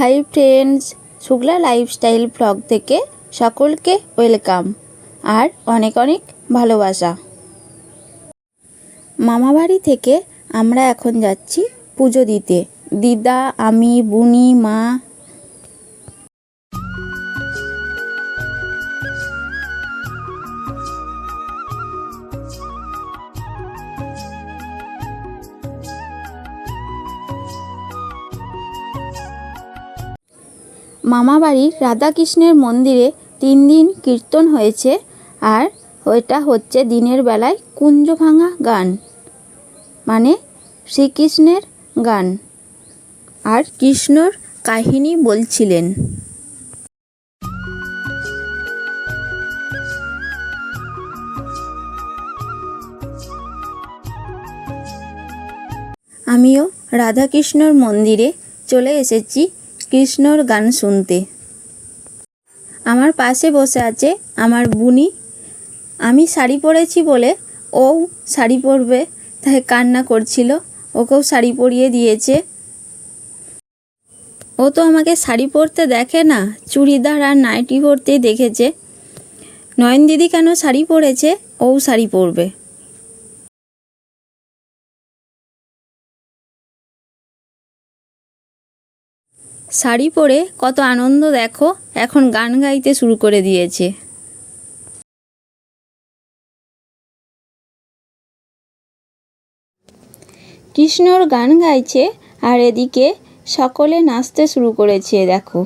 Hi friends Shukla lifestyle blog থেকে সকলকে welcome আর অনেক অনেক ভালোবাসা। মামাবাড়ি থেকে আমরা এখন যাচ্ছি পুজো দিতে। দিদা, আমি, বুনি, মা মামাবাড়ির রাধাকৃষ্ণের মন্দিরে তিন দিন কীর্তন হয়েছে আর ওইটা হচ্ছে দিনের বেলায় কুঞ্জ ভাঙা গান মানে শ্রীকৃষ্ণের গান। আর কৃষ্ণর কাহিনী বলছিলেন। আমিও রাধাকৃষ্ণর মন্দিরে চলে এসেছি। কৃষ্ণর গান শুনতে। আমার পাশে বসে আছে আমার বুনি। আমি শাড়ি পরেছি বলে ও শাড়ি পরবে, তাই কান্না করছিল। ওকেও শাড়ি পরিয়ে দিয়েছে। ও তো আমাকে শাড়ি পরতে দেখে না, চুড়িদার আর নাইটি পরতেই দেখেছে। নয়ন দিদি কেন শাড়ি পরেছে? ও শাড়ি পরবে। শাড়ি পরে কত আনন্দ দেখো, এখন গান গাইতে শুরু করে দিয়েছে। কৃষ্ণর গান গাইছে আর এদিকে সকলে নাচতে শুরু করেছে, দেখো।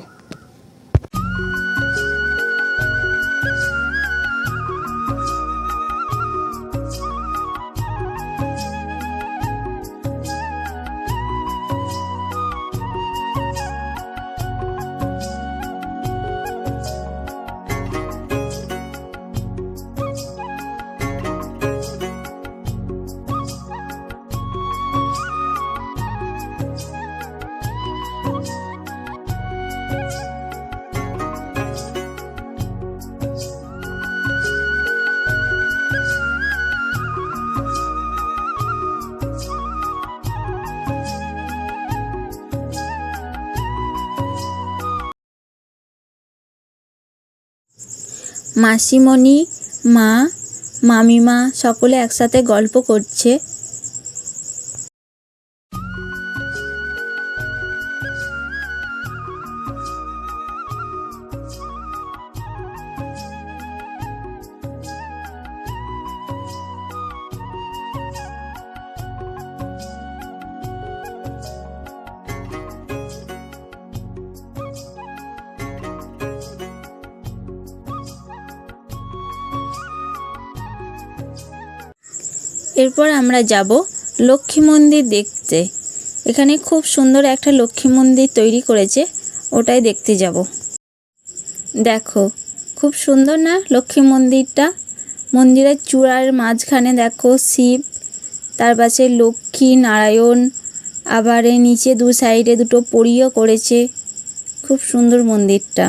মাসিমণি মা মামিমা সকলে একসাথে গল্প করছে। এরপর আমরা যাব লক্ষ্মী মন্দির দেখতে। এখানে খুব সুন্দর একটা লক্ষ্মী মন্দির তৈরি করেছে, ওটাই দেখতে যাব। দেখো, খুব সুন্দর না লক্ষ্মী মন্দিরটা? মন্দিরের চূড়ার মাঝখানে দেখো শিব, তার পাশে লক্ষ্মী, নারায়ণ, আবার নিচে দু সাইডে দুটো পরিও করেছে। খুব সুন্দর মন্দিরটা।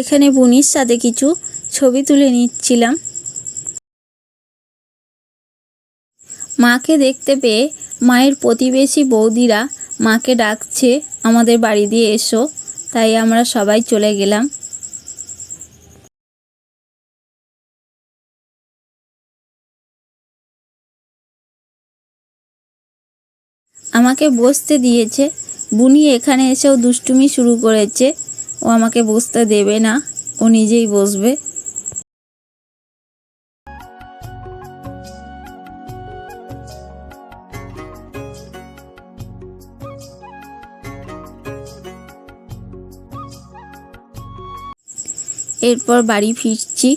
এখানে বুনির সাথে কিছু ছবি তুলে নিচ্ছিলাম। মাকে দেখতে পেয়ে মায়ের প্রতিবেশী বৌদিরা মাকে ডাকছে, আমাদের বাড়ি দিয়ে এসো। তাই আমরা সবাই চলে গেলাম। আমাকে বসতে দিয়েছে। বুনি এখানে এসেও দুষ্টুমি শুরু করেছে। ও আমাকে বসতে দেবে না ও নিজেই বসবে এরপর বাড়ি ফিরছি।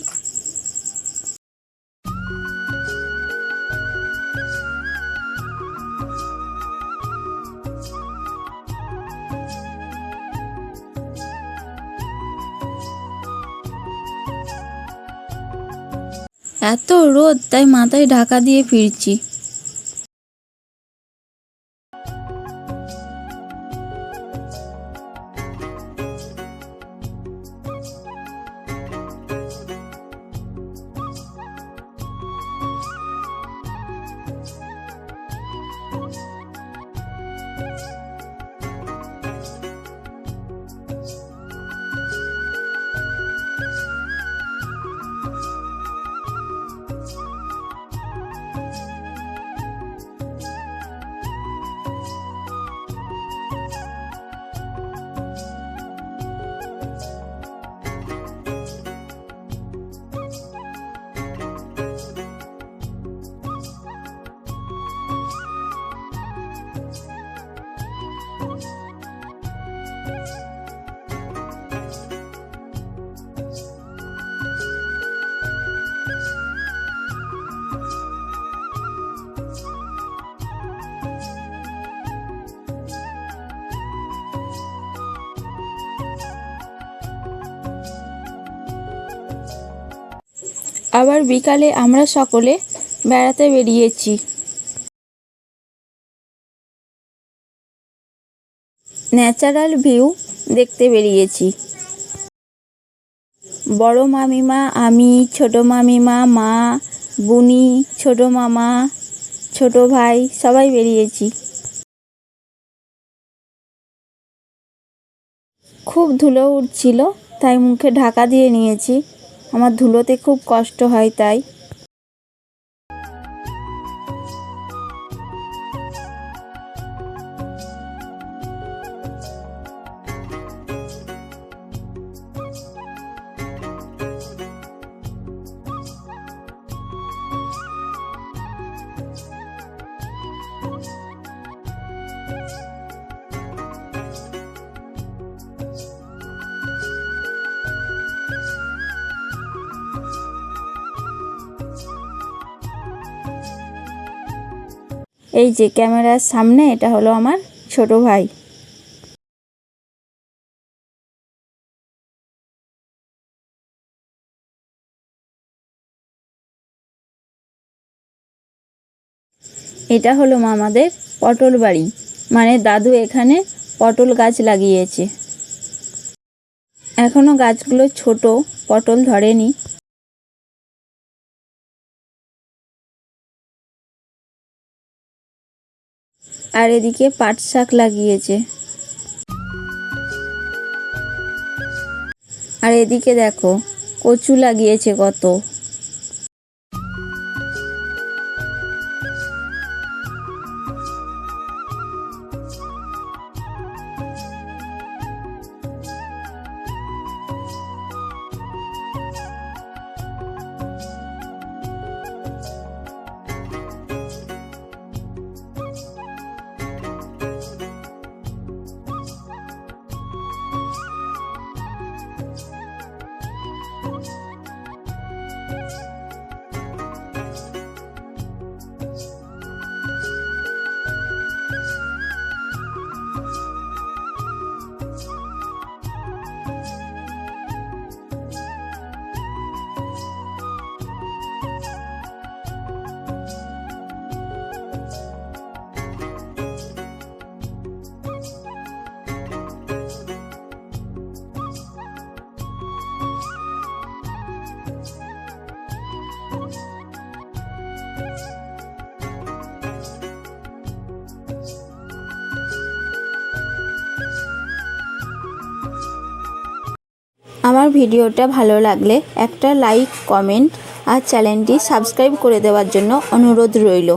এত রোদ তাই মাথায় ঢাকা দিয়ে ফিরছি। আবার বিকালে আমরা সকলে বেড়াতে বেরিয়েছি। ন্যাচারাল ভিউ দেখতে বেরিয়েছি। বড় মামিমা, আমি, ছোট মামিমা, মা, বুনি, ছোট মামা, ছোট ভাই, সবাই বেরিয়েছি। খুব ধুলো উঠছিল, তাই মুখে ঢাকা দিয়ে নিয়েছি। আমার ধুলোতে খুব কষ্ট হয় তাই এই যে ক্যামেরার সামনে, এটা হলো আমার ছোট ভাই। এটা হলো মামাদের পটল বাড়ি। মানে দাদু এখানে পটল গাছ লাগিয়েছে। এখনও গাছগুলো ছোট, পটল ধরেনি। আর এদিকে পাট শাক লাগিয়েছে। আর এদিকে দেখো কচু লাগিয়েছে কত। আমার ভিডিওটা ভালো লাগলে একটা লাইক, কমেন্ট আর চ্যানেলটি সাবস্ক্রাইব করে দেওয়ার জন্য অনুরোধ রইল।